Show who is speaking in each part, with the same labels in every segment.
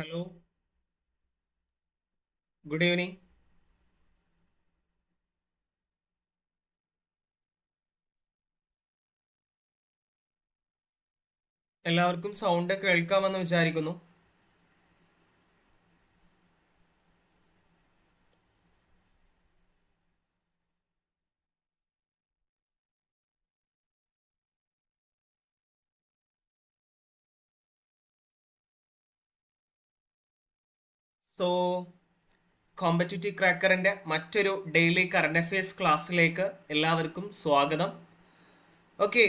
Speaker 1: Hello good evening എല്ലാവർക്കും sound കേൾക്കാമെന്ന് വിചാരിക്കുന്നു. സോ കോമ്പറ്റിറ്റീവ് ക്രാക്കറിന്റെ മറ്റൊരു ഡെയിലി കറണ്ട് അഫയേഴ്സ് ക്ലാസ്സിലേക്ക് എല്ലാവർക്കും സ്വാഗതം. ഓക്കെ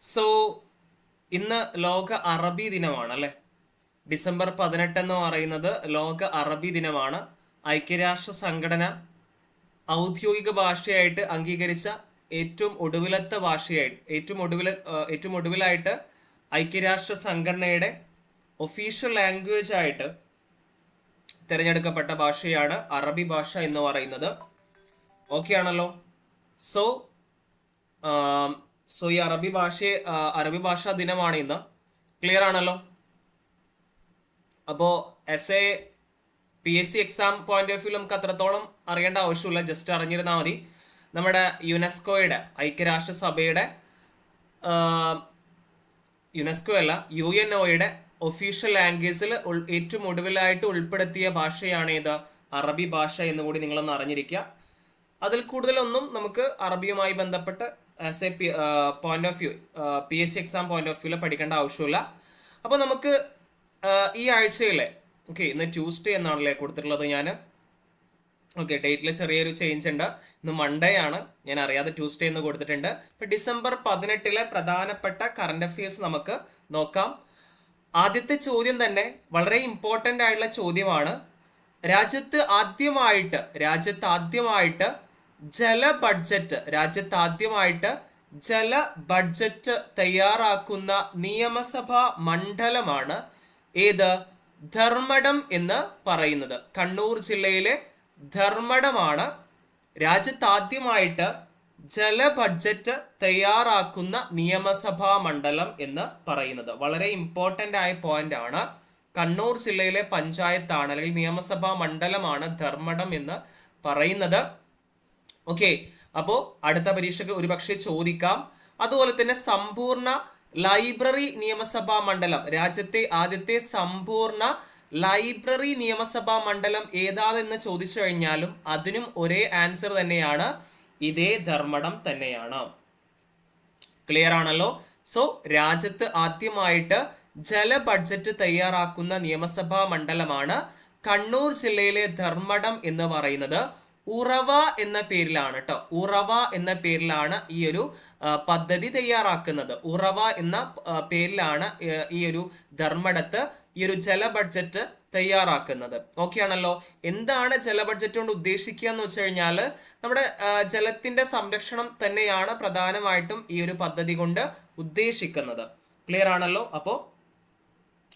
Speaker 1: സോ ഇന്ന് ലോക അറബി ദിനമാണ് അല്ലേ? ഡിസംബർ പതിനെട്ട് എന്ന് പറയുന്നത് ലോക അറബി ദിനമാണ്. ഐക്യരാഷ്ട്ര സംഘടന ഔദ്യോഗിക ഭാഷയായിട്ട് അംഗീകരിച്ച ഏറ്റവും ഒടുവിലത്തെ ഭാഷയായിട്ട് ഏറ്റവും ഒടുവിൽ ഏറ്റവും ഒടുവിലായിട്ട് ഐക്യരാഷ്ട്ര സംഘടനയുടെ ഒഫീഷ്യൽ ലാംഗ്വേജ് ആയിട്ട് തിരഞ്ഞെടുക്കപ്പെട്ട ഭാഷയാണ് അറബി ഭാഷ എന്ന് പറയുന്നത്. ഓക്കെ ആണല്ലോ. സോ സോ ഈ അറബി ഭാഷ അറബി ഭാഷാ ദിനമാണ് ഇന്ന്. ക്ലിയർ ആണല്ലോ? അപ്പോൾ as a P S C exam point of view നമുക്ക് അത്രത്തോളം അറിയേണ്ട ആവശ്യമില്ല. ജസ്റ്റ് അറിഞ്ഞിരുന്നാൽ മതി. നമ്മുടെ യുനെസ്കോയുടെ ഐക്യരാഷ്ട്രസഭയുടെ യുനെസ്കോ അല്ല യു എൻ ഒയുടെ ഒഫീഷ്യൽ ലാംഗ്വേജിൽ ഏറ്റവും ഒടുവിലായിട്ട് ഉൾപ്പെടുത്തിയ ഭാഷയാണ് ഇത് അറബി ഭാഷ എന്ന് കൂടി നിങ്ങളൊന്ന് അറിഞ്ഞിരിക്കുക. അതിൽ കൂടുതലൊന്നും നമുക്ക് അറബിയുമായി ബന്ധപ്പെട്ട് as a point of view P S C exam point of വ്യൂവിൽ പഠിക്കേണ്ട ആവശ്യമില്ല. അപ്പോൾ നമുക്ക് ഈ ആഴ്ചയിലെ ഓക്കെ ഇന്ന് ട്യൂസ്ഡേ എന്നാണല്ലേ കൊടുത്തിട്ടുള്ളത് ഞാൻ ഓക്കെ ഡേറ്റിൽ ചെറിയൊരു ചേഞ്ച് ഉണ്ട്. ഇന്ന് മൺഡേ ആണ്. ഞാൻ അറിയാതെ ട്യൂസ്ഡേ എന്ന് കൊടുത്തിട്ടുണ്ട്. ഡിസംബർ പതിനെട്ടിലെ പ്രധാനപ്പെട്ട കറണ്ട് അഫയേഴ്സ് നമുക്ക് നോക്കാം. ആദ്യത്തെ ചോദ്യം തന്നെ വളരെ ഇമ്പോർട്ടന്റ് ആയിട്ടുള്ള ചോദ്യമാണ്. രാജ്യത്ത് ആദ്യമായിട്ട് രാജ്യത്ത് ആദ്യമായിട്ട് ജല ബഡ്ജറ്റ് രാജ്യത്ത് ആദ്യമായിട്ട് ജല ബഡ്ജറ്റ് തയ്യാറാക്കുന്ന നിയമസഭാ മണ്ഡലമാണ് ഏത്? ധർമ്മടം എന്ന് പറയുന്നത്. കണ്ണൂർ ജില്ലയിലെ ധർമ്മടമാണ്. രാജ്യത്ത് ആദ്യമായിട്ട് ജല ബഡ്ജറ്റ് തയ്യാറാക്കുന്ന നിയമസഭാ മണ്ഡലം എന്ന് പറയുന്നത്. വളരെ ഇമ്പോർട്ടന്റ് ആയ പോയിന്റ് ആണ്. കണ്ണൂർ ജില്ലയിലെ പഞ്ചായത്താണ് അല്ലെങ്കിൽ നിയമസഭാ മണ്ഡലമാണ് ധർമ്മടം എന്ന് പറയുന്നത്. ഓക്കെ അപ്പോൾ അടുത്ത പരീക്ഷയ്ക്ക് ഒരുപക്ഷെ ചോദിക്കാം. അതുപോലെ തന്നെ സമ്പൂർണ ലൈബ്രറി നിയമസഭാ മണ്ഡലം. രാജ്യത്തെ ആദ്യത്തെ സമ്പൂർണ ലൈബ്രറി നിയമസഭാ മണ്ഡലം ഏതാണെന്ന് ചോദിച്ചു കഴിഞ്ഞാലും അതിനും ഒരേ ആൻസർ തന്നെയാണ് ഇതേ ധർമ്മടം തന്നെയാണ്. ക്ലിയർ ആണല്ലോ? സോ രാജ്യത്ത് ആദ്യമായിട്ട് ജല ബഡ്ജറ്റ് തയ്യാറാക്കുന്ന നിയമസഭാ മണ്ഡലമാണ് കണ്ണൂർ ജില്ലയിലെ ധർമ്മടം എന്ന് പറയുന്നത്. ഉറവ എന്ന പേരിലാണ് കേട്ടോ ഉറവ എന്ന പേരിലാണ് ഈ ഒരു പദ്ധതി തയ്യാറാക്കുന്നത്. ഉറവ എന്ന പേരിലാണ് ഈ ഒരു ധർമ്മടത്ത് ഈ ഒരു ജല ബഡ്ജറ്റ് തയ്യാറാക്കുന്നത്. ഓക്കെ ആണല്ലോ? എന്താണ് ജല ബഡ്ജറ്റ് കൊണ്ട് ഉദ്ദേശിക്കുക എന്ന് വെച്ച് കഴിഞ്ഞാൽ നമ്മുടെ ജലത്തിന്റെ സംരക്ഷണം തന്നെയാണ് പ്രധാനമായിട്ടും ഈ ഒരു പദ്ധതി കൊണ്ട് ഉദ്ദേശിക്കുന്നത്. ക്ലിയർ ആണല്ലോ? അപ്പോൾ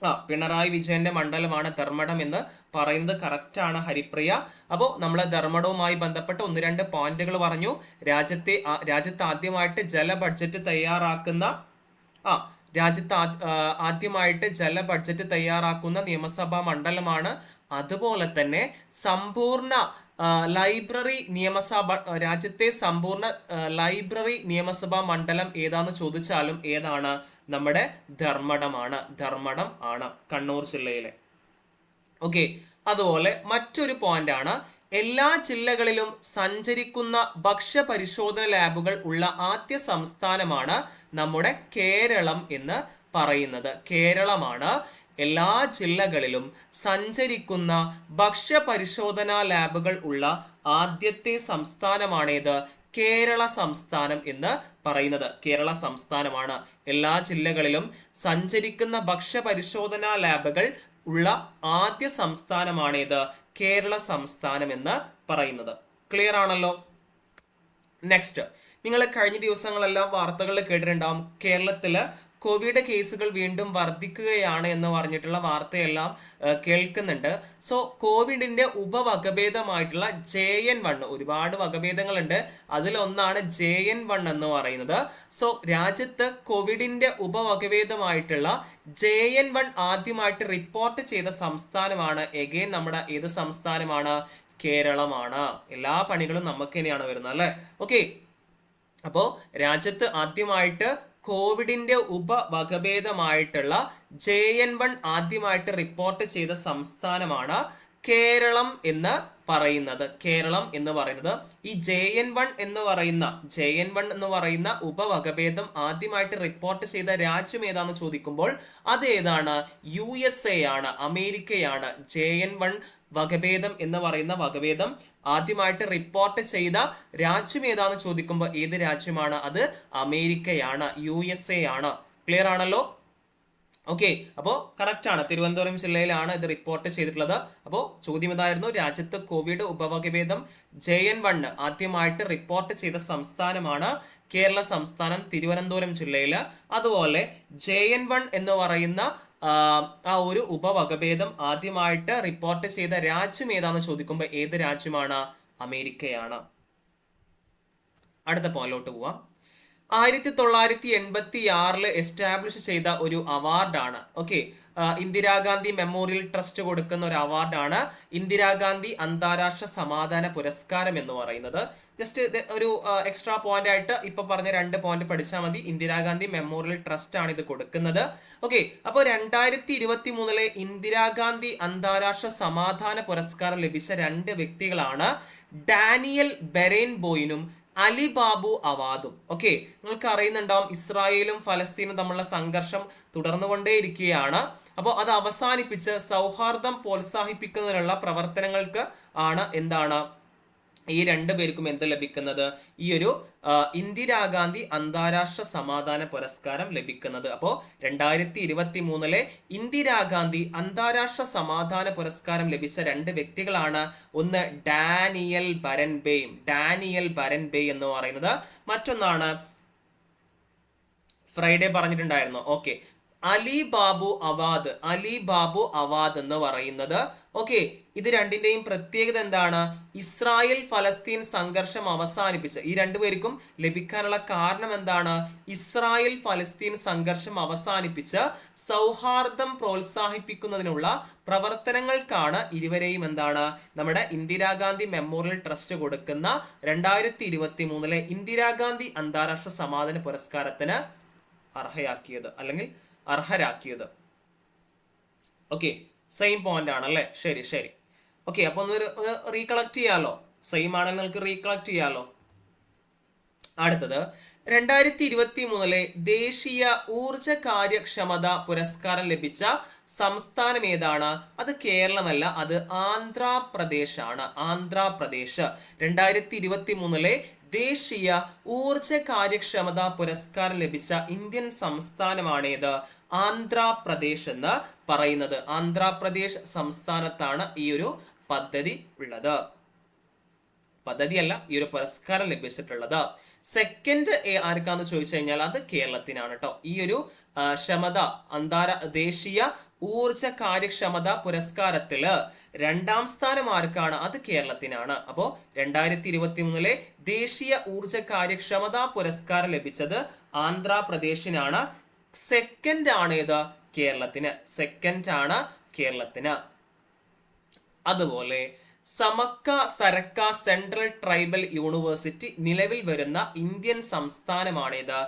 Speaker 1: ആ പിണറായി വിജയന്റെ മണ്ഡലമാണ് ധർമ്മടം എന്ന് പറയുന്നത് കറക്റ്റ് ആണ് ഹരിപ്രിയ. അപ്പോൾ നമ്മൾ ധർമ്മടവുമായി ബന്ധപ്പെട്ട് ഒന്ന് രണ്ട് പോയിന്റുകൾ പറഞ്ഞു. രാജ്യത്തെ രാജ്യത്ത് ആദ്യമായിട്ട് ജല ബഡ്ജറ്റ് തയ്യാറാക്കുന്ന ആ രാജ്യത്ത് ആദ്യമായിട്ട് ജല ബഡ്ജറ്റ് തയ്യാറാക്കുന്ന നിയമസഭാ മണ്ഡലമാണ്. അതുപോലെ തന്നെ സമ്പൂർണ ലൈബ്രറി നിയമസഭ രാജ്യത്തെ സമ്പൂർണ ലൈബ്രറി നിയമസഭാ മണ്ഡലം ഏതാന്ന് ചോദിച്ചാലും ഏതാണ്? നമ്മുടെ ധർമ്മടമാണ്. ധർമ്മടം ആണ് കണ്ണൂർ ജില്ലയിലെ. ഓക്കെ. അതുപോലെ മറ്റൊരു പോയിന്റ് ആണ് എല്ലാ ജില്ലകളിലും സഞ്ചരിക്കുന്ന ഭക്ഷ്യപരിശോധന ലാബുകൾ ഉള്ള ആദ്യ സംസ്ഥാനമാണ് നമ്മുടെ കേരളം എന്ന് പറയുന്നത്. കേരളമാണ് എല്ലാ ജില്ലകളിലും സഞ്ചരിക്കുന്ന ഭക്ഷ്യ പരിശോധനാ ലാബുകൾ ഉള്ള ആദ്യത്തെ സംസ്ഥാനമാണേത് കേരള സംസ്ഥാനം എന്ന് പറയുന്നത്. കേരള സംസ്ഥാനമാണ്. എല്ലാ ജില്ലകളിലും സഞ്ചരിക്കുന്ന ഭക്ഷ്യ പരിശോധനാ ലാബുകൾ ഉള്ള ആദ്യ സംസ്ഥാനമാണേത് കേരള സംസ്ഥാനം എന്ന് പറയുന്നത്. ക്ലിയർ ആണല്ലോ? നെക്സ്റ്റ് നിങ്ങൾ കഴിഞ്ഞ ദിവസങ്ങളെല്ലാം വാർത്തകളിൽ കേട്ടിട്ടുണ്ടാവും. കേരളത്തിൽ കോവിഡ് കേസുകൾ വീണ്ടും വർദ്ധിക്കുകയാണ് എന്ന് പറഞ്ഞിട്ടുള്ള വാർത്തയെല്ലാം കേൾക്കുന്നുണ്ട്. സോ കോവിഡിന്റെ ഉപവകഭേദമായിട്ടുള്ള ജെ എൻ വൺ ഒരുപാട് വകഭേദങ്ങളുണ്ട്. അതിലൊന്നാണ് ജെ എൻ വൺ എന്ന് പറയുന്നത്. സോ രാജ്യത്ത് കോവിഡിന്റെ ഉപവകഭേദമായിട്ടുള്ള ജെ എൻ വൺ ആദ്യമായിട്ട് റിപ്പോർട്ട് ചെയ്ത സംസ്ഥാനമാണ് എഗെയിൻ നമ്മുടെ ഏത് സംസ്ഥാനമാണ്? കേരളമാണ്. എല്ലാ പണികളും നമുക്ക് തന്നെയാണ് വരുന്നത് അല്ലെ? ഓക്കെ. അപ്പോൾ രാജ്യത്ത് ആദ്യമായിട്ട് കോവിഡിന്റെ ഉപവകഭേദമായിട്ടുള്ള ജെ എൻ വൺ ആദ്യമായിട്ട് റിപ്പോർട്ട് ചെയ്ത സംസ്ഥാനമാണ് കേരളം എന്ന് പറയുന്നത്. കേരളം എന്ന് പറയുന്നത് ഈ ജെ എൻ വൺ എന്ന് പറയുന്ന ജെ എൻ വൺ എന്ന് പറയുന്ന ഉപവകഭേദം ആദ്യമായിട്ട് റിപ്പോർട്ട് ചെയ്ത രാജ്യം ഏതാണെന്ന് ചോദിക്കുമ്പോൾ അത് ഏതാണ്? യു എസ് എ ആണ് അമേരിക്കയാണ്. ജെ എൻ വൺ വകഭേദം എന്ന് പറയുന്ന വകഭേദം ആദ്യമായിട്ട് റിപ്പോർട്ട് ചെയ്ത രാജ്യം ഏതാന്ന് ചോദിക്കുമ്പോൾ ഏത് രാജ്യമാണ്? അത് അമേരിക്കയാണ് യു എസ് എ ആണ്. ക്ലിയർ ആണല്ലോ? ഓക്കെ അപ്പോൾ കറക്റ്റ് ആണ്. തിരുവനന്തപുരം ജില്ലയിലാണ് ഇത് റിപ്പോർട്ട് ചെയ്തിട്ടുള്ളത്. അപ്പോൾ ചോദ്യം ഇതായിരുന്നു രാജ്യത്ത് കോവിഡ് ഉപവകഭേദം ജെ എൻ വണ്ണ് ആദ്യമായിട്ട് റിപ്പോർട്ട് ചെയ്ത സംസ്ഥാനമാണ് കേരള സംസ്ഥാനം തിരുവനന്തപുരം ജില്ലയിൽ അതുപോലെ ജെ എൻ വൺ എന്ന് പറയുന്ന ആ, ഒരു ഉപവകഭേദം ആദ്യമായിട്ട് റിപ്പോർട്ട് ചെയ്ത രാജ്യം ഏതാണെന്ന് ചോദിക്കുമ്പോൾ ഏത് രാജ്യമാണ്? അമേരിക്കയാണ്. അടുത്ത പോയിന്റിലോട്ട് പോവാം. ആയിരത്തി തൊള്ളായിരത്തി എൺപത്തി ആറിൽ എസ്റ്റാബ്ലിഷ് ചെയ്ത ഒരു അവാർഡാണ് ഓക്കെ ഇന്ദിരാഗാന്ധി മെമ്മോറിയൽ ട്രസ്റ്റ് കൊടുക്കുന്ന ഒരു അവാർഡാണ് ഇന്ദിരാഗാന്ധി അന്താരാഷ്ട്ര സമാധാന പുരസ്കാരം എന്ന് പറയുന്നത്. ജസ്റ്റ് ഒരു എക്സ്ട്രാ പോയിന്റ് ആയിട്ട് ഇപ്പൊ പറഞ്ഞ രണ്ട് പോയിന്റ് പഠിച്ചാൽ മതി. ഇന്ദിരാഗാന്ധി മെമ്മോറിയൽ ട്രസ്റ്റ് ആണ് ഇത് കൊടുക്കുന്നത്. ഓക്കെ അപ്പോൾ രണ്ടായിരത്തി ഇരുപത്തി മൂന്നിലെ ഇന്ദിരാഗാന്ധി അന്താരാഷ്ട്ര സമാധാന പുരസ്കാരം ലഭിച്ച രണ്ട് വ്യക്തികളാണ് ഡാനിയൽ ബെറേൻ ബോയിനും അലി ബാബു അവാദും. ഓക്കെ നിങ്ങൾക്ക് അറിയുന്നുണ്ടാവും ഇസ്രായേലും ഫലസ്തീനും തമ്മിലുള്ള സംഘർഷം തുടർന്നുകൊണ്ടേയിരിക്കുകയാണ്. അപ്പോൾ അത് അവസാനിപ്പിച്ച് സൗഹാർദ്ദം പ്രോത്സാഹിപ്പിക്കുന്നതിനുള്ള പ്രവർത്തനങ്ങൾക്ക് ആണ് എന്താണ്? ഈ രണ്ടു പേർക്കും എന്ത് ലഭിക്കുന്നത്? ഈ ഒരു ഇന്ദിരാഗാന്ധി അന്താരാഷ്ട്ര സമാധാന പുരസ്കാരം ലഭിക്കുന്നത്. അപ്പോൾ രണ്ടായിരത്തി ഇരുപത്തി മൂന്നിലെ ഇന്ദിരാഗാന്ധി അന്താരാഷ്ട്ര സമാധാന പുരസ്കാരം ലഭിച്ച രണ്ട് വ്യക്തികളാണ് ഒന്ന് ഡാനിയൽ ബരൻബെയും. ഡാനിയൽ ബരൻബേ എന്ന് പറയുന്നത് മറ്റൊന്നാണ്. ഫ്രൈഡേ പറഞ്ഞിട്ടുണ്ടായിരുന്നു. Okay. Ali Abu Awad Ali Abu Awad എന്ന് പറയുന്നത്. ഓക്കെ ഇത് രണ്ടിന്റെയും പ്രത്യേകത എന്താണ്? ഇസ്രായേൽ ഫലസ്തീൻ സംഘർഷം അവസാനിപ്പിച്ച് ഈ രണ്ടുപേർക്കും ലഭിക്കാനുള്ള കാരണം എന്താണ്? ഇസ്രായേൽ ഫലസ്തീൻ സംഘർഷം അവസാനിപ്പിച്ച് സൗഹാർദ്ദം പ്രോത്സാഹിപ്പിക്കുന്നതിനുള്ള പ്രവർത്തനങ്ങൾക്കാണ് ഇരുവരെയും എന്താണ്? നമ്മുടെ ഇന്ദിരാഗാന്ധി മെമ്മോറിയൽ ട്രസ്റ്റ് കൊടുക്കുന്ന രണ്ടായിരത്തി ഇരുപത്തി മൂന്നിലെ ഇന്ദിരാഗാന്ധി അന്താരാഷ്ട്ര സമാധാന പുരസ്കാരത്തിന് അർഹയാക്കിയത്. അല്ലെങ്കിൽ അർഹരാക്കിയത്. ഓക്കെ സെയിം പോയിന്റ് ആണല്ലേ? ശരി ശരി. ഓക്കെ അപ്പൊ ഒന്ന് റീകളക്ട് ചെയ്യാലോ? സെയിം ആണെങ്കിൽ നിങ്ങൾക്ക് റീകളക്ട് ചെയ്യാലോ? അടുത്തത് രണ്ടായിരത്തി ഇരുപത്തി മൂന്നിലെ ദേശീയ ഊർജ കാര്യക്ഷമത പുരസ്കാരം ലഭിച്ച സംസ്ഥാനം ഏതാണ്? അത് കേരളമല്ല അത് ആന്ധ്രാപ്രദേശ് ആണ് ആന്ധ്രാപ്രദേശ്. രണ്ടായിരത്തി ഇരുപത്തി മൂന്നിലെ ദേശീയ ഊർജ കാര്യക്ഷമത പുരസ്കാരം ലഭിച്ച ഇന്ത്യൻ സംസ്ഥാനമാണേത്? ആന്ധ്രാപ്രദേശ് എന്ന് പറയുന്നത്. ആന്ധ്രാപ്രദേശ് സംസ്ഥാനത്താണ് ഈ ഒരു പദ്ധതി ഉള്ളത്. പദ്ധതിയല്ല ഈ ഒരു പുരസ്കാരം ലഭിച്ചിട്ടുള്ളത്. സെക്കൻഡ് ആർക്കാന്ന് ചോദിച്ചു കഴിഞ്ഞാൽ അത് കേരളത്തിനാണ് കേട്ടോ ഈ ഒരു ക്ഷമത അന്താര ദേശീയ ഊർജ കാര്യക്ഷമത പുരസ്കാരത്തിൽ രണ്ടാം സ്ഥാനം ആർക്കാണ്? അത് കേരളത്തിനാണ്. അപ്പോൾ രണ്ടായിരത്തി ഇരുപത്തി മൂന്നിലെ ദേശീയ ഊർജ കാര്യക്ഷമതാ പുരസ്കാരം ലഭിച്ചത് ആന്ധ്രാപ്രദേശിനാണ്. സെക്കൻഡ് ആണ് ഏത്? കേരളത്തിന്. സെക്കൻഡ് ആണ് കേരളത്തിന്. അതുപോലെ Sammakka Sarakka central tribal university നിലവിൽ വരുന്ന ഇന്ത്യൻ സംസ്ഥാനമാണേത്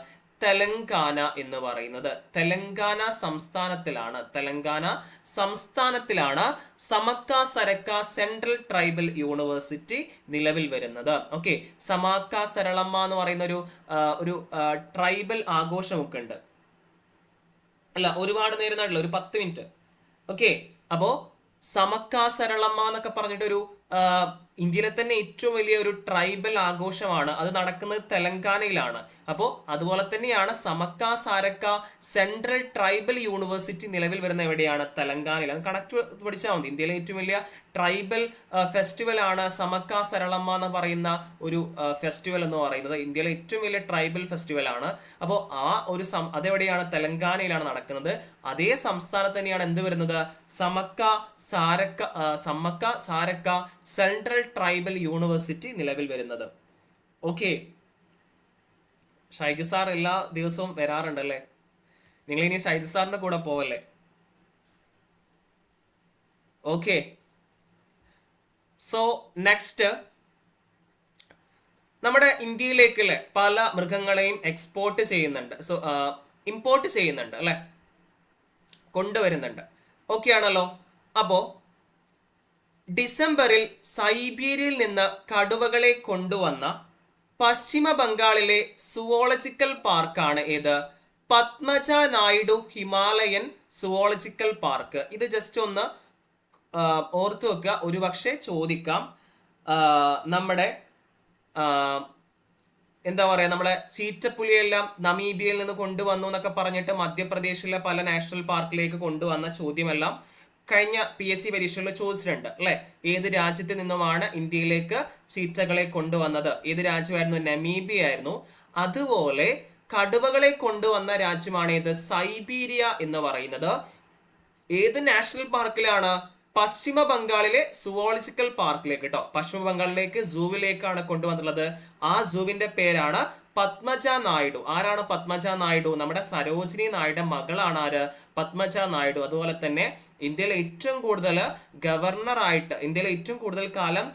Speaker 1: തെലങ്കാന എന്ന് പറയുന്നത്. തെലങ്കാന സംസ്ഥാനത്തിലാണ്. Telangana സംസ്ഥാനത്തിലാണ് Sammakka Sarakka central tribal university നിലവിൽ വരുന്നത്. ഓക്കെ സമാക്ക സരളമ്മ എന്ന് പറയുന്ന ഒരു ഒരു ട്രൈബൽ ആഘോഷമൊക്കെ ഉണ്ട്. അല്ല ഒരുപാട് നേരം നാട്ടില്ല ഒരു പത്ത് മിനിറ്റ്. ഓക്കെ അപ്പോ സമക്കാസരളമ്മ എന്നൊക്കെ പറഞ്ഞിട്ട് ഒരു ഇന്ത്യയിലെ തന്നെ ഏറ്റവും വലിയ ഒരു ട്രൈബൽ ആഘോഷമാണ്. അത് നടക്കുന്നത് തെലങ്കാനയിലാണ്. അപ്പോൾ അതുപോലെ തന്നെയാണ് Sammakka Sarakka central tribal university നിലവിൽ വരുന്ന എവിടെയാണ്? തെലങ്കാനയിൽ അത് കണക്ട് പഠിച്ചാൽ മതി. ഇന്ത്യയിലെ ഏറ്റവും വലിയ ട്രൈബൽ ഫെസ്റ്റിവൽ ആണ് സമക്ക സരളമ്മ എന്ന് പറയുന്ന ഒരു ഫെസ്റ്റിവൽ എന്ന് പറയുന്നത്. ഇന്ത്യയിലെ ഏറ്റവും വലിയ ട്രൈബൽ ഫെസ്റ്റിവൽ ആണ് അപ്പോൾ ആ ഒരു സം അതെവിടെയാണ്? തെലങ്കാനയിലാണ് നടക്കുന്നത്. അതേ സംസ്ഥാനത്ത് തന്നെയാണ് എന്ത് വരുന്നത്? Sammakka Sarakka Sammakka Sarakka central tribal university നിലവിൽ വരുന്നത്. ഓക്കെ. ഷൈജു സാർ എല്ലാ ദിവസവും വരാറുണ്ടല്ലേ? നിങ്ങൾ ഇനി ഷൈജു സാറിന്റെ കൂടെ പോവല്ലേ? ഓക്കെ. So next. നമ്മുടെ ഇന്ത്യയിലേക്ക് പല മൃഗങ്ങളെയും എക്സ്പോർട്ട് ചെയ്യുന്നുണ്ട്. സോ ഇമ്പോർട്ട് ചെയ്യുന്നുണ്ട് അല്ലെ? കൊണ്ടുവരുന്നുണ്ട്. ഓക്കെ ആണല്ലോ. അപ്പോ ഡിസംബറിൽ സൈബീരിയയിൽ നിന്ന് കടുവകളെ കൊണ്ടുവന്ന പശ്ചിമ ബംഗാളിലെ സുവോളജിക്കൽ പാർക്കാണ് ഏത് Padmaja Naidu Himalayan zoological park. ഇത് ജസ്റ്റ് ഒന്ന് ഓർത്തു വെക്കുക. ഒരുപക്ഷെ ചോദിക്കാം. നമ്മുടെ എന്താ പറയുക നമ്മളെ ചീറ്റപ്പുലിയെല്ലാം നമീബിയയിൽ നിന്ന് കൊണ്ടുവന്നു എന്നൊക്കെ പറഞ്ഞിട്ട് മധ്യപ്രദേശിലെ പല നാഷണൽ പാർക്കിലേക്ക് കൊണ്ടുവന്ന ചോദ്യമെല്ലാം കഴിഞ്ഞ പി എസ് സി പരീക്ഷകളിൽ ചോദിച്ചിട്ടുണ്ട് അല്ലെ? ഏത് രാജ്യത്ത് നിന്നുമാണ് ഇന്ത്യയിലേക്ക് ചീറ്റകളെ കൊണ്ടുവന്നത്? ഏത് രാജ്യമായിരുന്നു? നമീബിയ ആയിരുന്നു. അതുപോലെ കടുവകളെ കൊണ്ടുവന്ന രാജ്യമാണ് ഏത്? സൈബീരിയ എന്ന് പറയുന്നത്. ഏത് നാഷണൽ പാർക്കിലാണ്? പശ്ചിമ ബംഗാളിലെ സുവോളജിക്കൽ പാർക്കിലേക്ക് കേട്ടോ. പശ്ചിമ ബംഗാളിലേക്ക് സൂവിലേക്കാണ് കൊണ്ടുവന്നിട്ടുള്ളത്. ആ സൂവിന്റെ പേരാണ് പത്മജ നായിഡു. ആരാണ് പത്മജ നായിഡു? നമ്മുടെ സരോജിനി നായിഡു മകളാണ് ആര്? പത്മജ നായിഡു. അതുപോലെ തന്നെ ഇന്ത്യയിൽ ഏറ്റവും കൂടുതൽ ഗവർണറായിട്ട് ഇന്ത്യയിലെ ഏറ്റവും കൂടുതൽ കാലം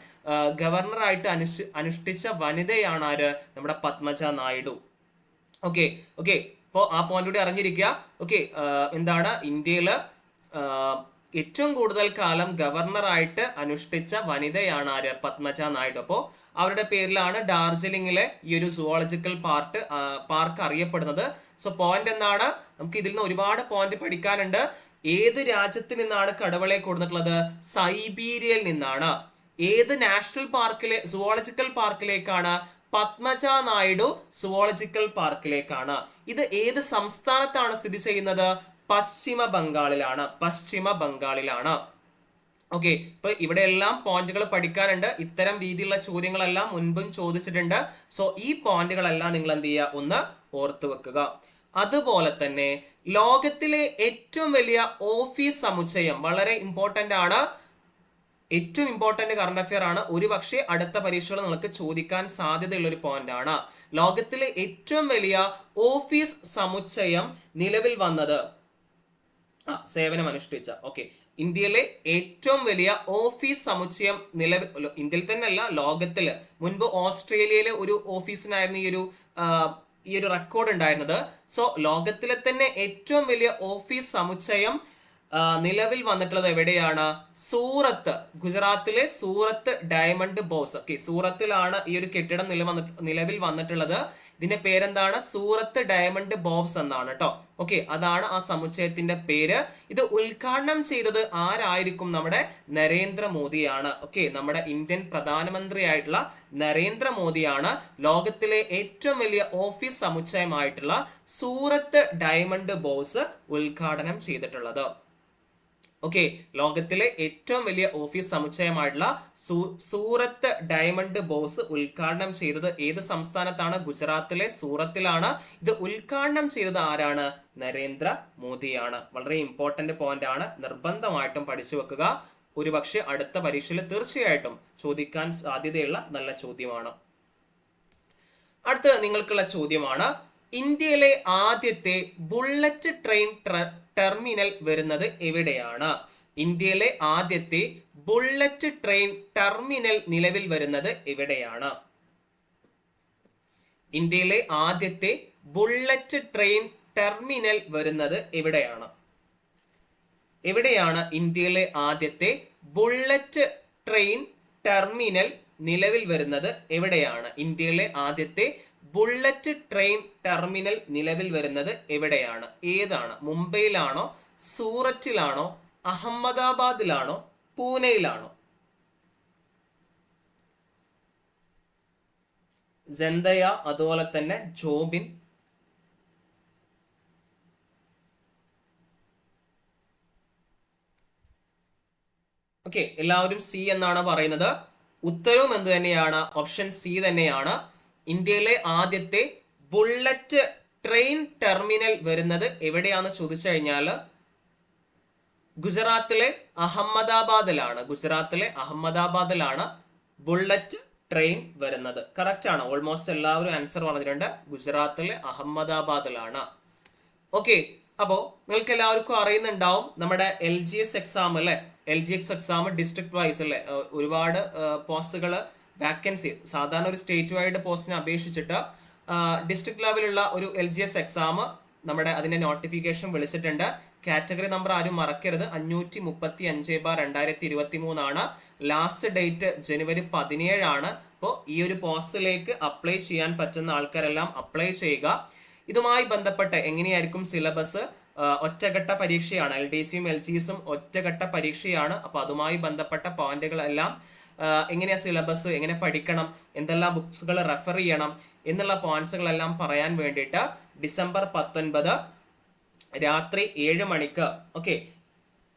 Speaker 1: ഗവർണറായിട്ട് അനുഷ് അനുഷ്ഠിച്ച വനിതയാണ് ആര്? നമ്മുടെ പത്മജ നായിഡു. Okay okay. അപ്പോൾ ആ പോയിന്റിലൂടെ അറിഞ്ഞിരിക്കുക. ഓക്കെ എന്താണ് ഇന്ത്യയിൽ ഏറ്റവും കൂടുതൽ കാലം ഗവർണറായിട്ട് അനുഷ്ഠിച്ച വനിതയാണ് ആര്? പത്മജ നായിഡു. അപ്പോൾ അവരുടെ പേരിലാണ് ഡാർജിലിംഗിലെ ഈ ഒരു സുവോളജിക്കൽ പാർട്ട് പാർക്ക് അറിയപ്പെടുന്നത്. സോ പോയിന്റ് എന്താണ്? നമുക്ക് ഇതിൽ നിന്ന് ഒരുപാട് പോയിന്റ് പഠിക്കാനുണ്ട്. ഏത് രാജ്യത്ത് നിന്നാണ് കടവളെ കൊടുത്തിട്ടുള്ളത്? സൈബീരിയയിൽ നിന്നാണ്. ഏത് നാഷണൽ പാർക്കിലെ സുവോളജിക്കൽ പാർക്കിലേക്കാണ് പത്മജ നായിഡു സുവോളജിക്കൽ പാർക്കിലേക്കാണ് ഇത് ഏത് സംസ്ഥാനത്താണ് സ്ഥിതി ചെയ്യുന്നത്? പശ്ചിമ ബംഗാളിലാണ്. പശ്ചിമ ബംഗാളിലാണ്. ഓക്കെ ഇപ്പൊ ഇവിടെ എല്ലാം പോയിന്റുകൾ പഠിക്കാനുണ്ട്. ഇത്തരം രീതിയിലുള്ള ചോദ്യങ്ങളെല്ലാം മുൻപും ചോദിച്ചിട്ടുണ്ട്. സോ ഈ പോയിന്റുകളെല്ലാം നിങ്ങൾ എന്ത് ചെയ്യുക? ഒന്ന് ഓർത്തു വെക്കുക. അതുപോലെ തന്നെ ലോകത്തിലെ ഏറ്റവും വലിയ ഓഫീസ് സമുച്ചയം വളരെ ഇമ്പോർട്ടന്റ് ആണ്. ഏറ്റവും ഇമ്പോർട്ടന്റ് കറണ്ട് അഫെയർ ആണ്. ഒരുപക്ഷെ അടുത്ത പരീക്ഷകൾ നിങ്ങൾക്ക് ചോദിക്കാൻ സാധ്യതയുള്ള ഒരു പോയിന്റ് ആണ്. ലോകത്തിലെ ഏറ്റവും വലിയ ഓഫീസ് സമുച്ചയം നിലവിൽ വന്നത് ആ സേവനം അനുഷ്ഠിച്ച ഓക്കെ ഇന്ത്യയിലെ ഏറ്റവും വലിയ ഓഫീസ് സമുച്ചയം നിലവിൽ ഇന്ത്യയിൽ തന്നെയല്ല ലോകത്തിൽ മുൻപ് ഓസ്ട്രേലിയയിലെ ഒരു ഓഫീസിനായിരുന്നു ഈ ഒരു ഈ ഒരു റെക്കോർഡ് ഉണ്ടായിരുന്നത്. സോ ലോകത്തിലെ തന്നെ ഏറ്റവും വലിയ ഓഫീസ് സമുച്ചയം നിലവിൽ വന്നിട്ടുള്ളത് എവിടെയാണ്? സൂറത്ത് ഗുജറാത്തിലെ സൂറത്ത് ഡയമണ്ട് ബോസ്. ഓക്കെ സൂറത്തിലാണ് ഈ ഒരു കെട്ടിടം നില നിലവിൽ വന്നിട്ടുള്ളത്. ഇതിന്റെ പേരെന്താണ്? സൂറത്ത് ഡയമണ്ട് ബോബ്സ് എന്നാണ് കേട്ടോ ഓക്കെ അതാണ് ആ സമുച്ചയത്തിന്റെ പേര്. ഇത് ഉദ്ഘാടനം ചെയ്തത് ആരായിരിക്കും? നമ്മുടെ നരേന്ദ്രമോദിയാണ് ഓക്കെ നമ്മുടെ ഇന്ത്യൻ പ്രധാനമന്ത്രിയായിട്ടുള്ള നരേന്ദ്രമോദിയാണ് ലോകത്തിലെ ഏറ്റവും വലിയ ഓഫീസ് സമുച്ചയമായിട്ടുള്ള സൂറത്ത് ഡയമണ്ട് ബോസ് ഉദ്ഘാടനം ചെയ്തിട്ടുള്ളത്. ഓക്കെ ലോകത്തിലെ ഏറ്റവും വലിയ ഓഫീസ് സമുച്ചയമായിട്ടുള്ള സൂറത്ത് ഡയമണ്ട് ബോസ് ഉദ്ഘാടനം ചെയ്തത് ഏത് സംസ്ഥാനത്താണ്? ഗുജറാത്തിലെ സൂറത്തിലാണ്. ഇത് ഉദ്ഘാടനം ചെയ്തത് ആരാണ്? നരേന്ദ്ര മോദിയാണ്. വളരെ ഇമ്പോർട്ടന്റ് പോയിന്റ് ആണ്. നിർബന്ധമായിട്ടും പഠിച്ചു വെക്കുക. ഒരുപക്ഷെ അടുത്ത പരീക്ഷയിൽ തീർച്ചയായിട്ടും ചോദിക്കാൻ സാധ്യതയുള്ള നല്ല ചോദ്യമാണ്. അടുത്ത നിങ്ങൾക്കുള്ള ചോദ്യമാണ്. ഇന്ത്യയിലെ ആദ്യത്തെ ബുള്ളറ്റ് ട്രെയിൻ ടെർമിനൽ വരുന്നത് എവിടെയാണ്? ഇന്ത്യയിലെ ആദ്യത്തെ ബുള്ളറ്റ് ട്രെയിൻ ടെർമിനൽ നിലവിൽ വരുന്നത് എവിടെയാണ്? ഇന്ത്യയിലെ ആദ്യത്തെ ബുള്ളറ്റ് ട്രെയിൻ ടെർമിനൽ വരുന്നത് എവിടെയാണ്? എവിടെയാണ് ഇന്ത്യയിലെ ആദ്യത്തെ ബുള്ളറ്റ് ട്രെയിൻ ടെർമിനൽ നിലവിൽ വരുന്നത് എവിടെയാണ്? ഇന്ത്യയിലെ ആദ്യത്തെ ബുള്ളറ്റ് ട്രെയിൻ ടെർമിനൽ നിലവിൽ വരുന്നത് എവിടെയാണ്? ഏതാണ്? മുംബൈയിലാണോ? സൂററ്റിലാണോ? അഹമ്മദാബാദിലാണോ? പൂനെയിലാണോ? ജന്തയ അതുപോലെ തന്നെ ജോബിൻ. ഓക്കെ എല്ലാവരും സി എന്നാണ് പറയുന്നത്. ഉത്തരവും എന്ത് തന്നെയാണ് ഓപ്ഷൻ സി തന്നെയാണ്. ഇന്ത്യയിലെ ആദ്യത്തെ ബുള്ളറ്റ് ട്രെയിൻ ടെർമിനൽ വരുന്നത് എവിടെയാണെന്ന് ചോദിച്ചു കഴിഞ്ഞാൽ ഗുജറാത്തിലെ അഹമ്മദാബാദിലാണ്. ഗുജറാത്തിലെ അഹമ്മദാബാദിലാണ് ബുള്ളറ്റ് ട്രെയിൻ വരുന്നത്. കറക്റ്റ് ആണ്. ഓൾമോസ്റ്റ് എല്ലാവരും ആൻസർ പറഞ്ഞിട്ടുണ്ട്. ഗുജറാത്തിലെ അഹമ്മദാബാദിലാണ്. ഓക്കെ അപ്പോൾ നിങ്ങൾക്ക് എല്ലാവർക്കും അറിയുന്നുണ്ടാവും നമ്മുടെ എൽ ജി എസ് എക്സാം അല്ലേ? L G ex exam district wise അല്ലേ? ഒരുപാട് പോസ്റ്റുകൾ വാക്കൻസി സാധാരണ ഒരു സ്റ്റേറ്റ് വൈഡ് പോസ്റ്റിനെ അപേക്ഷിച്ചിട്ട് ഡിസ്ട്രിക്ട് ലെവലുള്ള ഒരു എൽ ജി എസ് എക്സാം നമ്മുടെ അതിന്റെ നോട്ടിഫിക്കേഷൻ വിളിച്ചിട്ടുണ്ട്. കാറ്റഗറി നമ്പർ ആരും മറക്കരുത്. അഞ്ഞൂറ്റി മുപ്പത്തി അഞ്ച് ബാർ രണ്ടായിരത്തി ഇരുപത്തി മൂന്നാണ് ലാസ്റ്റ് ഡേറ്റ് ജനുവരി പതിനേഴാണ്. അപ്പോൾ ഈ ഒരു പോസ്റ്റിലേക്ക് അപ്ലൈ ചെയ്യാൻ പറ്റുന്ന ആൾക്കാരെല്ലാം അപ്ലൈ ചെയ്യുക. ഇതുമായി ബന്ധപ്പെട്ട് എങ്ങനെയായിരിക്കും സിലബസ് ഒറ്റഘട്ട പരീക്ഷയാണ്. എൽ ഡി സിയും എൽ ജി എസും ഒറ്റഘട്ട പരീക്ഷയാണ്. അപ്പോൾ അതുമായി ബന്ധപ്പെട്ട പോയിന്റുകളെല്ലാം എങ്ങനെയാ സിലബസ് എങ്ങനെ പഠിക്കണം എന്തെല്ലാം ബുക്സുകൾ റെഫർ ചെയ്യണം എന്നുള്ള പോയിന്റ്സുകളെല്ലാം പറയാൻ വേണ്ടിയിട്ട് ഡിസംബർ പത്തൊൻപത് രാത്രി ഏഴ് മണിക്ക് ഓക്കെ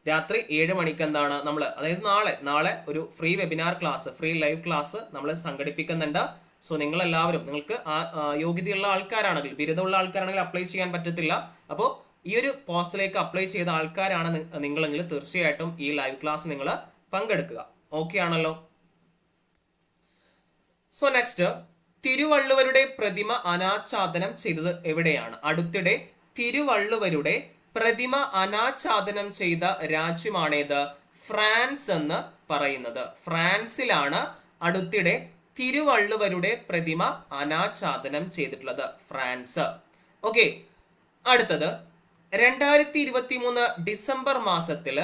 Speaker 1: രാത്രി ഏഴ് മണിക്ക് എന്താണ് നമ്മൾ അതായത് നാളെ നാളെ ഒരു free webinar class free live class നമ്മൾ സംഘടിപ്പിക്കുന്നുണ്ട്. സോ നിങ്ങൾ എല്ലാവരും നിങ്ങൾക്ക് യോഗ്യതയുള്ള ആൾക്കാരാണെങ്കിൽ ബിരുദമുള്ള ആൾക്കാരാണെങ്കിൽ അപ്ലൈ ചെയ്യാൻ പറ്റത്തില്ല. അപ്പോൾ ഈ ഒരു പോസ്റ്റിലേക്ക് അപ്ലൈ ചെയ്ത ആൾക്കാരാണ് നിങ്ങളെങ്കിൽ തീർച്ചയായിട്ടും ഈ ലൈവ് ക്ലാസ് നിങ്ങൾ പങ്കെടുക്കുക. ഓക്കെ ആണല്ലോ? സോ നെക്സ്റ്റ് തിരുവള്ളുവരുടെ പ്രതിമ അനാച്ഛാദനം ചെയ്തത് എവിടെയാണ്? അടുത്തിടെ തിരുവള്ളുവരുടെ പ്രതിമ അനാച്ഛാദനം ചെയ്ത രാജ്യമാണേത്? ഫ്രാൻസ് എന്ന് പറയുന്നത്. ഫ്രാൻസിലാണ് അടുത്തിടെ തിരുവള്ളുവരുടെ പ്രതിമ അനാച്ഛാദനം ചെയ്തിട്ടുള്ളത്. ഫ്രാൻസ്. ഓക്കെ അടുത്തത്. രണ്ടായിരത്തി ഇരുപത്തി മൂന്ന് ഡിസംബർ മാസത്തിൽ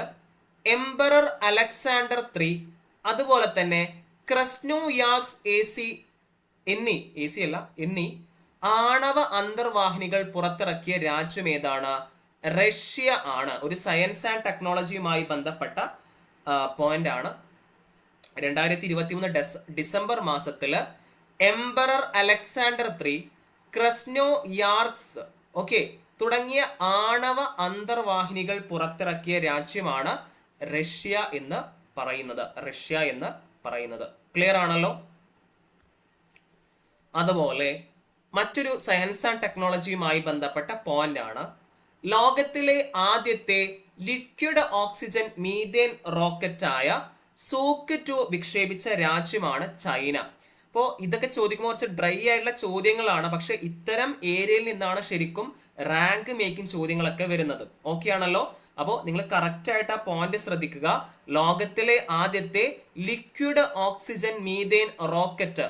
Speaker 1: എംബറർ അലക്സാണ്ടർ ത്രീ അതുപോലെ തന്നെ ക്രസ്നോയാക്സ് എ സി എന്നീ എ സി അല്ല എന്നീ ആണവ അന്തർവാഹിനികൾ പുറത്തിറക്കിയ രാജ്യം ഏതാണ്? റഷ്യ ആണ്. ഒരു സയൻസ് ആൻഡ് ടെക്നോളജിയുമായി ബന്ധപ്പെട്ട പോയിന്റ് ആണ്. രണ്ടായിരത്തി ഇരുപത്തി മൂന്ന് ഡെസ് ഡിസംബർ മാസത്തിൽ emperor Alexander three Krasnoyarsk okay തുടങ്ങിയ ആണവ അന്തർവാഹിനികൾ പുറത്തിറക്കിയ രാജ്യമാണ് റഷ്യ എന്ന് പറയുന്നത്. റഷ്യ എന്ന് പറയുന്നത്. ക്ലിയർ ആണല്ലോ? അതുപോലെ മറ്റൊരു സയൻസ് ആൻഡ് ടെക്നോളജിയുമായി ബന്ധപ്പെട്ട പോയിന്റ് ആണ്. ലോകത്തിലെ ആദ്യത്തെ ലിക്വിഡ് ഓക്സിജൻ മീഥേൻ റോക്കറ്റായ സൂക്ക് വിക്ഷേപിച്ച രാജ്യമാണ് ചൈന. അപ്പോൾ ഇതൊക്കെ ചോദിക്കുമ്പോൾ കുറച്ച് ഡ്രൈ ആയിട്ടുള്ള ചോദ്യങ്ങളാണ്. പക്ഷെ ഇത്തരം ഏരിയയിൽ നിന്നാണ് ശരിക്കും റാങ്ക് മേക്കിംഗ് ചോദ്യങ്ങളൊക്കെ വരുന്നത്. ഓക്കെ ആണല്ലോ? അപ്പോൾ നിങ്ങൾ കറക്റ്റ് ആയിട്ട് ആ പോയിന്റ് ശ്രദ്ധിക്കുക. ലോകത്തിലെ ആദ്യത്തെ ലിക്വിഡ് ഓക്സിജൻ മീതേൻ റോക്കറ്റ്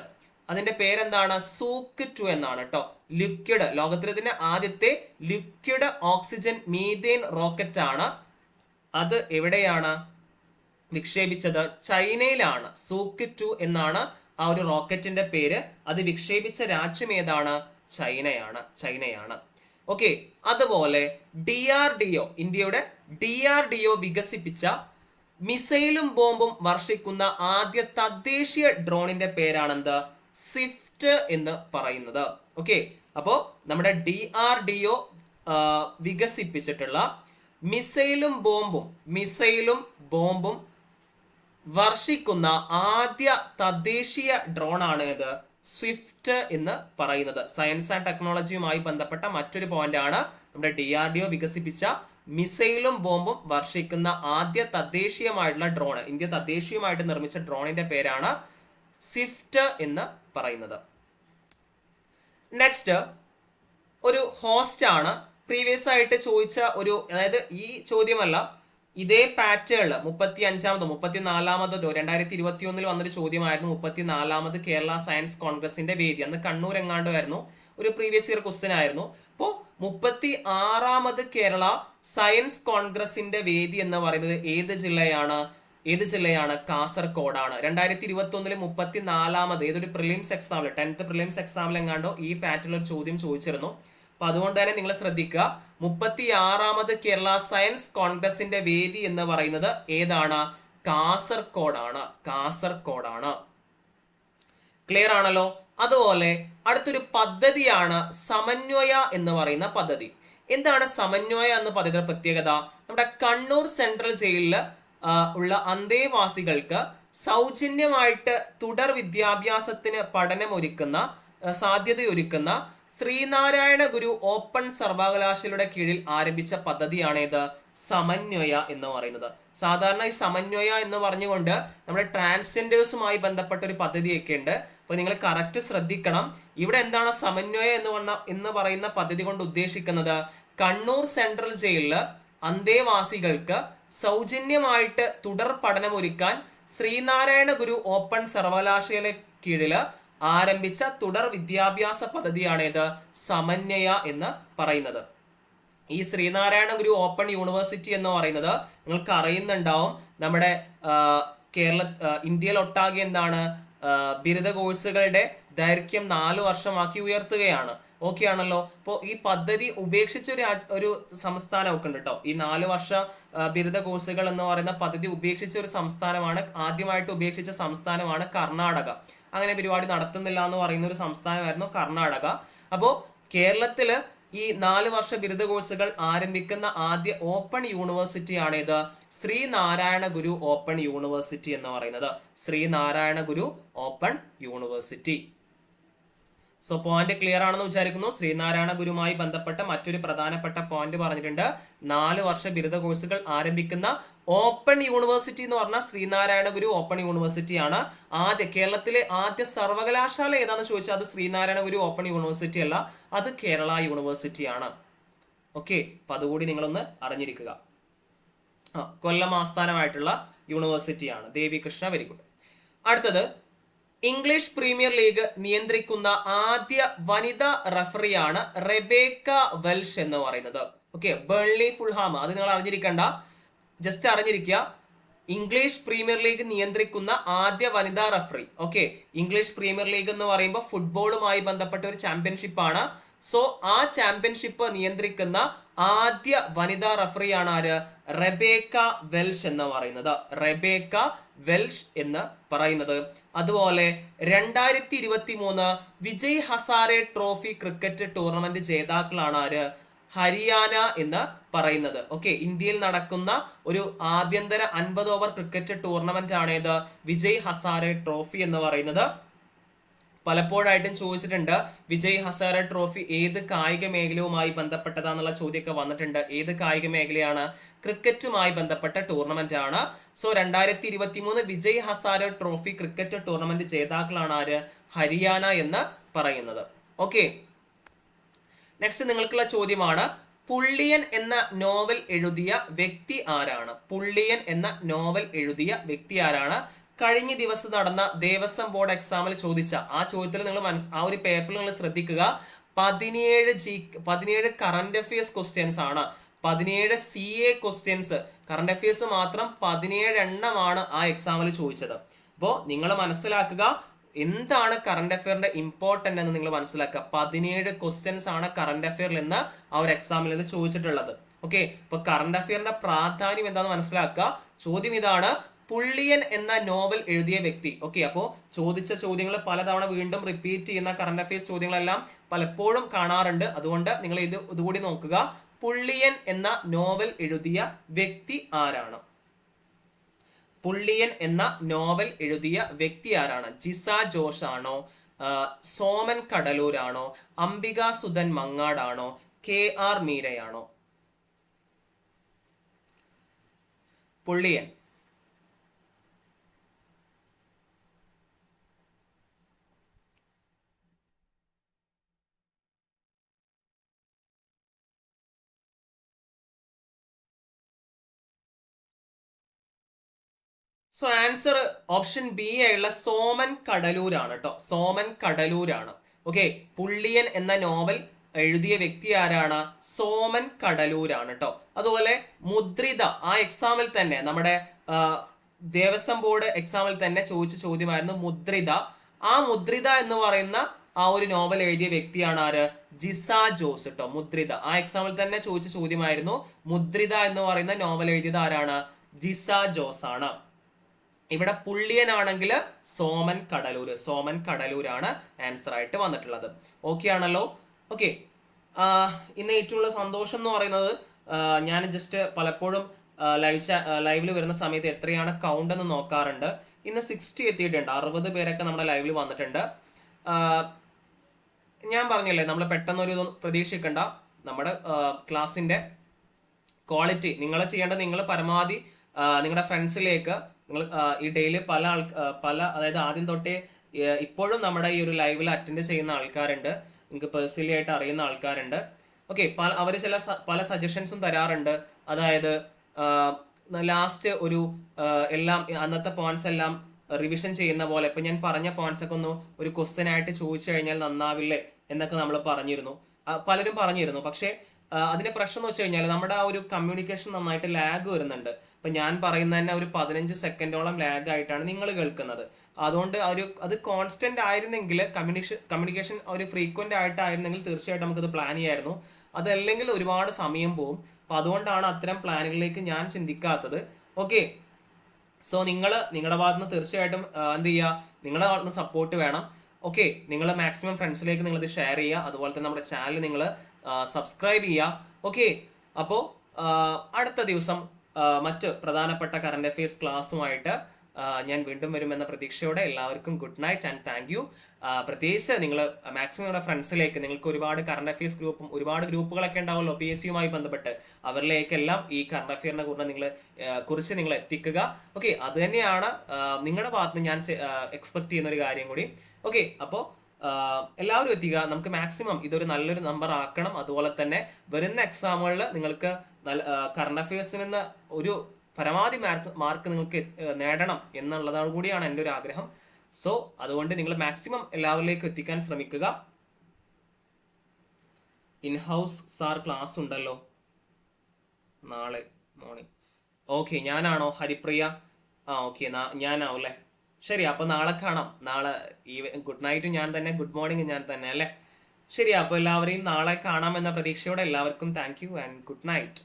Speaker 1: അതിന്റെ പേരെന്താണ്? സൂക്ക് ടു എന്നാണ് കേട്ടോ ലിക്വിഡ് ലോകത്തിലെ തന്നെ ആദ്യത്തെ ലിക്വിഡ് ഓക്സിജൻ മീതേൻ റോക്കറ്റ് ആണ്. അത് എവിടെയാണ് വിക്ഷേപിച്ചത്? ചൈനയിലാണ്. സൂക്ക് ടു എന്നാണ് ആ ഒരു റോക്കറ്റിന്റെ പേര്. അത് വിക്ഷേപിച്ച രാജ്യം ഏതാണ്? ചൈനയാണ്. ചൈനയാണ്. ഓക്കെ അതുപോലെ ഡി ആർ ഡി ഒ ഇന്ത്യയുടെ ഡി ആർ ഡി ഒ വികസിപ്പിച്ച മിസൈലും ബോംബും വർഷിക്കുന്ന ആദ്യ തദ്ദേശീയ ഡ്രോണിന്റെ പേരാണെന്ത്? സ്വിഫ്റ്റ് എന്ന് പറയുന്നത്. ഓക്കെ അപ്പോ നമ്മുടെ ഡി ആർ ഡി ഒ വികസിപ്പിച്ചിട്ടുള്ള മിസൈലും ബോംബും മിസൈലും ബോംബും വർഷിക്കുന്ന ആദ്യ തദ്ദേശീയ ഡ്രോൺ ആണ് ഇത് സ്വിഫ്റ്റ് എന്ന് പറയുന്നത്. സയൻസ് ആൻഡ് ടെക്നോളജിയുമായി ബന്ധപ്പെട്ട മറ്റൊരു പോയിന്റ് ആണ്. നമ്മുടെ ഡി ആർ ഡി ഒ വികസിപ്പിച്ച മിസൈലും ബോംബും വർഷിക്കുന്ന ആദ്യ തദ്ദേശീയമായിട്ടുള്ള ഡ്രോൺ ഇന്ത്യ തദ്ദേശീയമായിട്ട് നിർമ്മിച്ച ഡ്രോണിന്റെ പേരാണ് സ്വിഫ്റ്റ് എന്ന് പറയുന്നത്. നെക്സ്റ്റ് ഒരു ഹോസ്റ്റ് ആണ്. പ്രീവിയസ് ആയിട്ട് ചോദിച്ച ഒരു അതായത് ഈ ചോദ്യമല്ല ഇതേ പാറ്റേണിൽ മുപ്പത്തി അഞ്ചാമത് മുപ്പത്തി നാലാമത് രണ്ടായിരത്തി ഇരുപത്തി ഒന്നിൽ വന്നൊരു ചോദ്യമായിരുന്നു മുപ്പത്തി നാലാമത് കേരള സയൻസ് കോൺഗ്രസിന്റെ വേദി. അന്ന് കണ്ണൂർ എങ്ങാണ്ടോ ആയിരുന്നു. ഒരു പ്രീവിയസ് ഇയർ ക്വസ്റ്റ്യൻ ആയിരുന്നു. അപ്പോൾ മുപ്പത്തി ആറാമത് കേരള സയൻസ് കോൺഗ്രസിന്റെ വേദി എന്ന് പറയുന്നത് ഏത് ജില്ലയാണ്? ഏത് ജില്ലയാണ്? കാസർഗോഡാണ്. രണ്ടായിരത്തി ഇരുപത്തി ഒന്നിൽ മുപ്പത്തി നാലാമത് ഏതൊരു പ്രിലിംസ് എക്സാമിൽ ടെൻത്ത് പ്രിലിംസ് എക്സാമിൽ എങ്ങാണ്ടോ ഈ പാറ്റേണിൽ ഒരു ചോദ്യം ചോദിച്ചിരുന്നു. അപ്പൊ അതുകൊണ്ട് തന്നെ നിങ്ങൾ ശ്രദ്ധിക്കുക. മുപ്പത്തി ആറാമത് കേരള സയൻസ് കോൺഗ്രസിന്റെ വേദി എന്ന് പറയുന്നത് ഏതാണ്? കാസർഗോഡാണ് കാസർഗോഡാണ് ക്ലിയർ ആണല്ലോ? അതുപോലെ അടുത്തൊരു പദ്ധതിയാണ് സമന്വയ എന്ന് പറയുന്ന പദ്ധതി. എന്താണ് സമന്വയ എന്ന പദ്ധതിയുടെ പ്രത്യേകത? നമ്മുടെ കണ്ണൂർ സെൻട്രൽ ജയിലിൽ ഉള്ള അന്തേവാസികൾക്ക് സൗജന്യമായിട്ട് തുടർ വിദ്യാഭ്യാസത്തിന് പഠനമൊരുക്കുന്ന സാധ്യതയൊരുക്കുന്ന ശ്രീനാരായണ ഗുരു ഓപ്പൺ സർവകലാശാലയുടെ കീഴിൽ ആരംഭിച്ച പദ്ധതിയാണ് ഏത് സമന്വയ എന്ന് പറയുന്നത്. സാധാരണ ഈ സമന്വയ എന്ന് പറഞ്ഞുകൊണ്ട് നമ്മുടെ ട്രാൻസ്ജെൻഡേഴ്സുമായി ബന്ധപ്പെട്ട ഒരു പദ്ധതിയൊക്കെ ഉണ്ട്. അപ്പൊ നിങ്ങൾ കറക്റ്റ് ശ്രദ്ധിക്കണം. ഇവിടെ എന്താണ് സമന്വയ എന്ന് പറഞ്ഞ എന്ന് പറയുന്ന പദ്ധതി കൊണ്ട് ഉദ്ദേശിക്കുന്നത്? കണ്ണൂർ സെൻട്രൽ ജയിലിൽ അന്തേവാസികൾക്ക് സൗജന്യമായിട്ട് തുടർ പഠനമൊരുക്കാൻ ശ്രീനാരായണ ഗുരു ഓപ്പൺ സർവകലാശാല കീഴിൽ ആരംഭിച്ച തുടർ വിദ്യാഭ്യാസ പദ്ധതിയാണേത് സമന്വയ എന്ന് പറയുന്നത്. ഈ ശ്രീനാരായണ ഗുരു ഓപ്പൺ യൂണിവേഴ്സിറ്റി എന്ന് പറയുന്നത് നിങ്ങൾക്ക് അറിയുന്നുണ്ടാവും നമ്മുടെ കേരള ഇന്ത്യയിൽ ഒട്ടാകെ എന്താണ് ബിരുദ കോഴ്സുകളുടെ ദൈർഘ്യം നാല് വർഷമാക്കി ഉയർത്തുകയാണ്. ഓക്കെ ആണല്ലോ? അപ്പോൾ ഈ പദ്ധതി ഉപേക്ഷിച്ച ഒരു ഒരു സംസ്ഥാനമൊക്കെ ഉണ്ട് കേട്ടോ ഈ നാല് വർഷ ബിരുദ കോഴ്സുകൾ എന്ന് പറയുന്ന പദ്ധതി ഉപേക്ഷിച്ച ഒരു സംസ്ഥാനമാണ് ആദ്യമായിട്ട് ഉപേക്ഷിച്ച സംസ്ഥാനമാണ് കർണാടക. അങ്ങനെ പരിപാടി നടത്തുന്നില്ല എന്ന് പറയുന്ന ഒരു സംസ്ഥാനമായിരുന്നു കർണാടക. അപ്പോൾ കേരളത്തിൽ ഈ നാല് വർഷ ബിരുദ കോഴ്സുകൾ ആരംഭിക്കുന്ന ആദ്യ ഓപ്പൺ യൂണിവേഴ്സിറ്റി ആണ് ഇത് ശ്രീനാരായണ ഗുരു ഓപ്പൺ യൂണിവേഴ്സിറ്റി എന്ന് പറയുന്നത്. Sreenarayana Guru open university. So point clear ആണെന്ന് വിചാരിക്കുന്നു. ശ്രീനാരായണ ഗുരുമായി ബന്ധപ്പെട്ട മറ്റൊരു പ്രധാനപ്പെട്ട പോയിന്റ് പറഞ്ഞിട്ടുണ്ട്. നാല് വർഷ ബിരുദ കോഴ്സുകൾ ആരംഭിക്കുന്ന ഓപ്പൺ യൂണിവേഴ്സിറ്റി എന്ന് പറഞ്ഞാൽ ശ്രീനാരായണ ഗുരു ഓപ്പൺ യൂണിവേഴ്സിറ്റി ആണ്. ആദ്യ കേരളത്തിലെ ആദ്യ സർവകലാശാല ഏതാണെന്ന് ചോദിച്ചാൽ അത് ശ്രീനാരായണ ഗുരു ഓപ്പൺ യൂണിവേഴ്സിറ്റി അല്ല അത് കേരള യൂണിവേഴ്സിറ്റി ആണ്. ഓക്കെ അപ്പൊ അതുകൂടി നിങ്ങളൊന്ന് അറിഞ്ഞിരിക്കുക. കൊല്ലം ആസ്ഥാനമായിട്ടുള്ള യൂണിവേഴ്സിറ്റിയാണ് ദേവി കൃഷ്ണ വെരി ഗുഡ് അടുത്തത് ഇംഗ്ലീഷ് പ്രീമിയർ ലീഗ് നിയന്ത്രിക്കുന്ന ആദ്യ വനിതാ റഫറിയാണ് റെബേക്ക വെൽഷ് എന്ന് പറയുന്നത്. Okay Burnley Fulham. അത് നിങ്ങൾ അറിഞ്ഞിരിക്കേണ്ട. ജസ്റ്റ് അറിഞ്ഞിരിക്കുക. ഇംഗ്ലീഷ് പ്രീമിയർ ലീഗ് നിയന്ത്രിക്കുന്ന ആദ്യ വനിതാ referee. Okay English premier league എന്ന് പറയുമ്പോൾ ഫുട്ബോളുമായി ബന്ധപ്പെട്ട ഒരു ചാമ്പ്യൻഷിപ്പ് ആണ്. സോ ആ ചാമ്പ്യൻഷിപ്പ് നിയന്ത്രിക്കുന്ന ആദ്യ വനിതാ റഫറിയാണ് ആര്? റെബേക്ക വെൽഷ് എന്ന് പറയുന്നത്. റെബേക്ക വെൽഷ് എന്ന് പറയുന്നത്. അതുപോലെ രണ്ടായിരത്തി ഇരുപത്തി മൂന്ന് Vijay Hazare trophy cricket tournament ജേതാക്കളാണ് ആര്? ഹരിയാന എന്ന് പറയുന്നത്. ഓക്കെ ഇന്ത്യയിൽ നടക്കുന്ന ഒരു ആഭ്യന്തര അൻപത് ഓവർ ക്രിക്കറ്റ് ടൂർണമെന്റ് ആണ് ഇത്. വിജയ് ഹസാരെ ട്രോഫി എന്ന് പറയുന്നത്. പലപ്പോഴായിട്ടും ചോദിച്ചിട്ടുണ്ട് വിജയ് ഹസാര ട്രോഫി ഏത് കായിക മേഖലയുമായി ബന്ധപ്പെട്ടതാന്നുള്ള ചോദ്യമൊക്കെ വന്നിട്ടുണ്ട്. ഏത് കായിക മേഖലയാണ് ക്രിക്കറ്റുമായി ബന്ധപ്പെട്ട ടൂർണമെന്റ് ആണ്. സോ രണ്ടായിരത്തി ഇരുപത്തി മൂന്ന് Vijay Hazare trophy cricket tournament ജേതാക്കളാണ് ആര്? ഹരിയാന എന്ന് പറയുന്നത്. ഓക്കെ നെക്സ്റ്റ് നിങ്ങൾക്കുള്ള ചോദ്യമാണ് പുള്ളിയൻ എന്ന നോവൽ എഴുതിയ വ്യക്തി ആരാണ്? പുള്ളിയൻ എന്ന നോവൽ എഴുതിയ വ്യക്തി ആരാണ്? കഴിഞ്ഞ ദിവസം നടന്ന ദേവസ്വം ബോർഡ് എക്സാമിൽ ചോദിച്ച ആ ചോദ്യത്തിൽ നിങ്ങൾ മനസ് ആ ഒരു പേപ്പറിൽ നിങ്ങൾ ശ്രദ്ധിക്കുക. പതിനേഴ് ജി പതിനേഴ് കറണ്ട് അഫയേഴ്സ് ക്വസ്റ്റ്യൻസ് ആണ്. പതിനേഴ് C A questions current affairs മാത്രം പതിനേഴ് എണ്ണമാണ് ആ എക്സാമിൽ ചോദിച്ചത്. അപ്പോൾ നിങ്ങൾ മനസ്സിലാക്കുക എന്താണ് കറണ്ട് അഫയറിന്റെ ഇമ്പോർട്ടന്റ് എന്ന് നിങ്ങൾ മനസ്സിലാക്കുക. പതിനേഴ് ക്വസ്റ്റ്യൻസ് ആണ് കറണ്ട് അഫയറിൽ നിന്ന് ആ ഒരു എക്സാമിൽ നിന്ന് ചോദിച്ചിട്ടുള്ളത്. ഓക്കെ ഇപ്പൊ കറണ്ട് അഫയറിന്റെ പ്രാധാന്യം എന്താണെന്ന് മനസ്സിലാക്കുക. ചോദ്യം ഇതാണ്. പുള്ളിയൻ എന്ന നോവൽ എഴുതിയ വ്യക്തി. ഓക്കെ അപ്പോൾ ചോദിച്ച ചോദ്യങ്ങൾ പലതവണ വീണ്ടും റിപ്പീറ്റ് ചെയ്യുന്ന കറണ്ട് അഫയേഴ്സ് ചോദ്യങ്ങളെല്ലാം പലപ്പോഴും കാണാറുണ്ട്. അതുകൊണ്ട് നിങ്ങൾ ഇത് ഇതുകൂടി നോക്കുക. പുള്ളിയൻ എന്ന നോവൽ എഴുതിയ വ്യക്തി ആരാണ്? പുള്ളിയൻ എന്ന നോവൽ എഴുതിയ വ്യക്തി ആരാണ്? ജിസ ജോഷ് ആണോ? സോമൻ കടലൂരാണോ അംബിക സുധൻ മങ്ങാടാണോ കെ ആർ മീരയാണോ? പുള്ളിയൻ. സോ ആൻസർ ഓപ്ഷൻ ബി ആയുള്ള സോമൻ കടലൂരാണ് കേട്ടോ സോമൻ കടലൂരാണ്. ഓക്കെ പുള്ളിയൻ എന്ന നോവൽ എഴുതിയ വ്യക്തി ആരാണ്? സോമൻ കടലൂരാണ് കേട്ടോ അതുപോലെ മുദ്രിത ആ എക്സാമിൽ തന്നെ നമ്മുടെ ദേവസ്വം ബോർഡ് എക്സാമിൽ തന്നെ ചോദിച്ച ചോദ്യമായിരുന്നു മുദ്രിത. ആ മുദ്രിത എന്ന് പറയുന്ന ആ ഒരു നോവൽ എഴുതിയ വ്യക്തിയാണ് ആര്? ജിസ ജോസ് കേട്ടോ മുദ്രിത. ആ എക്സാമിൽ തന്നെ ചോദിച്ച ചോദ്യമായിരുന്നു മുദ്രിത എന്ന് പറയുന്ന നോവൽ എഴുതിയത് ആരാണ്? ജിസ ജോസ് ആണ് ഇവിടെ പുള്ളിയനാണെങ്കിൽ സോമൻ കടലൂർ സോമൻ കടലൂരാണ് ആൻസർ ആയിട്ട് വന്നിട്ടുള്ളത്. ഓക്കെ ആണല്ലോ? ഓക്കെ ഇന്ന് ഏറ്റവും സന്തോഷം എന്ന് പറയുന്നത് ഞാൻ ജസ്റ്റ് പലപ്പോഴും ലൈവ് ലൈവിൽ വരുന്ന സമയത്ത് എത്രയാണ് കൗണ്ട് എന്ന് നോക്കാറുണ്ട്. ഇന്ന് സിക്സ്റ്റി എത്തിയിട്ടുണ്ട്. അറുപത് പേരൊക്കെ നമ്മുടെ ലൈവിൽ വന്നിട്ടുണ്ട്. ഞാൻ പറഞ്ഞല്ലേ നമ്മൾ പെട്ടെന്നൊരു പ്രതീക്ഷിക്കണ്ട. നമ്മുടെ ക്ലാസ്സിന്റെ ക്വാളിറ്റി നിങ്ങൾ ചെയ്യേണ്ടത് നിങ്ങൾ പരമാവധി നിങ്ങളുടെ ഫ്രണ്ട്സിലേക്ക് നിങ്ങൾ ഈ ഡെയിലി പല ആൾ പല അതായത് ആദ്യം തൊട്ടേ ഇപ്പോഴും നമ്മുടെ ഈ ഒരു ലൈവിൽ അറ്റൻഡ് ചെയ്യുന്ന ആൾക്കാരുണ്ട്. നിങ്ങൾക്ക് പേഴ്സണലി ആയിട്ട് അറിയുന്ന ആൾക്കാരുണ്ട്. ഓക്കെ അവർ ചില പല സജഷൻസും തരാറുണ്ട്. അതായത് ലാസ്റ്റ് ഒരു എല്ലാം അന്നത്തെ പോയിന്റ്സ് എല്ലാം റിവിഷൻ ചെയ്യുന്ന പോലെ ഇപ്പൊ ഞാൻ പറഞ്ഞ പോയിന്റ്സ് ഒക്കെ ഒന്ന് ഒരു ക്വസ്റ്റ്യൻ ആയിട്ട് ചോദിച്ചു കഴിഞ്ഞാൽ നന്നാവില്ലേ എന്നൊക്കെ നമ്മൾ പറഞ്ഞിരുന്നു. പലരും പറഞ്ഞിരുന്നു. പക്ഷേ അതിന്റെ പ്രശ്നം എന്ന് വെച്ച് കഴിഞ്ഞാൽ നമ്മുടെ ആ ഒരു കമ്മ്യൂണിക്കേഷൻ നന്നായിട്ട് ലാഗ് വരുന്നുണ്ട്. ഇപ്പൊ ഞാൻ പറയുന്ന തന്നെ ഒരു പതിനഞ്ച് സെക്കൻഡോളം ലാഗ് ആയിട്ടാണ് നിങ്ങൾ കേൾക്കുന്നത്. അതുകൊണ്ട് ഒരു അത് കോൺസ്റ്റന്റ് ആയിരുന്നെങ്കിൽ കമ്മ്യൂണിക്കേഷൻ കമ്മ്യൂണിക്കേഷൻ ഒരു ഫ്രീക്വന്റ് ആയിട്ടായിരുന്നെങ്കിൽ തീർച്ചയായിട്ടും നമുക്കത് പ്ലാൻ ചെയ്യായിരുന്നു. അതല്ലെങ്കിൽ ഒരുപാട് സമയം പോകും അപ്പൊ അതുകൊണ്ടാണ് അത്തരം പ്ലാനുകളിലേക്ക് ഞാൻ ചിന്തിക്കാത്തത്. ഓക്കെ സോ നിങ്ങൾ നിങ്ങളുടെ ഭാഗത്ത് നിന്ന് തീർച്ചയായിട്ടും എന്ത് ചെയ്യുക നിങ്ങളുടെ ഭാഗത്ത് നിന്ന് സപ്പോർട്ട് വേണം. ഓക്കെ നിങ്ങൾ മാക്സിമം ഫ്രണ്ട്സിലേക്ക് നിങ്ങൾ ഇത് ഷെയർ ചെയ്യുക. അതുപോലെ തന്നെ നമ്മുടെ ചാനൽ നിങ്ങൾ സബ്സ്ക്രൈബ് ചെയ്യുക ഓക്കെ അപ്പോൾ അടുത്ത ദിവസം മറ്റ് പ്രധാനപ്പെട്ട കറണ്ട് അഫയേഴ്സ് ക്ലാസ്സുമായിട്ട് ഞാൻ വീണ്ടും വരുമെന്ന പ്രതീക്ഷയോടെ എല്ലാവർക്കും good night and thank you പ്രത്യേകിച്ച് നിങ്ങൾ മാക്സിമം നിങ്ങളുടെ ഫ്രണ്ട്സിലേക്ക് നിങ്ങൾക്ക് ഒരുപാട് കറണ്ട് അഫയേഴ്സ് ഗ്രൂപ്പും ഒരുപാട് ഗ്രൂപ്പുകളൊക്കെ ഉണ്ടാവുമല്ലോ പി എസ് സിയുമായി ബന്ധപ്പെട്ട്. അവരിലേക്കെല്ലാം ഈ കറണ്ട് അഫെയറിനെ കുറിച്ച് നിങ്ങൾ കുറിച്ച് നിങ്ങൾ എത്തിക്കുക. ഓക്കെ അത് തന്നെയാണ് നിങ്ങളുടെ ഭാഗത്ത് ഞാൻ എക്സ്പെക്ട് ചെയ്യുന്ന ഒരു കാര്യം കൂടി. ഓക്കെ അപ്പോൾ എല്ലാവരും എത്തിക്കുക. നമുക്ക് മാക്സിമം ഇതൊരു നല്ലൊരു നമ്പർ ആക്കണം. അതുപോലെ തന്നെ വരുന്ന എക്സാമുകളിൽ നിങ്ങൾക്ക് കറണ്ട് അഫയേഴ്സിൽ നിന്ന് ഒരു പരമാവധി മാർക്ക് മാർക്ക് നിങ്ങൾക്ക് നേടണം എന്നുള്ളതാണ് കൂടിയാണ് എന്റെ ഒരു ആഗ്രഹം. സോ അതുകൊണ്ട് നിങ്ങൾ മാക്സിമം എല്ലാവരിലേക്കും എത്തിക്കാൻ ശ്രമിക്കുക. ഇൻ ഹൗസ് സാർ ക്ലാസ് ഉണ്ടല്ലോ. നാളെ മോർണിംഗ് ഓക്കെ ഞാനാണോ? ഹരിപ്രിയ? ആ ഓക്കെ ഞാനാവും അല്ലേ ശരി അപ്പൊ നാളെ കാണാം. നാളെ ഈ ഗുഡ് നൈറ്റ് ഞാൻ തന്നെ ഗുഡ് മോർണിംഗ് ഞാൻ തന്നെ അല്ലേ? ശരി അപ്പൊ എല്ലാവരെയും നാളെ കാണാം എന്ന പ്രതീക്ഷയോടെ എല്ലാവർക്കും thank you and good night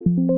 Speaker 1: thank you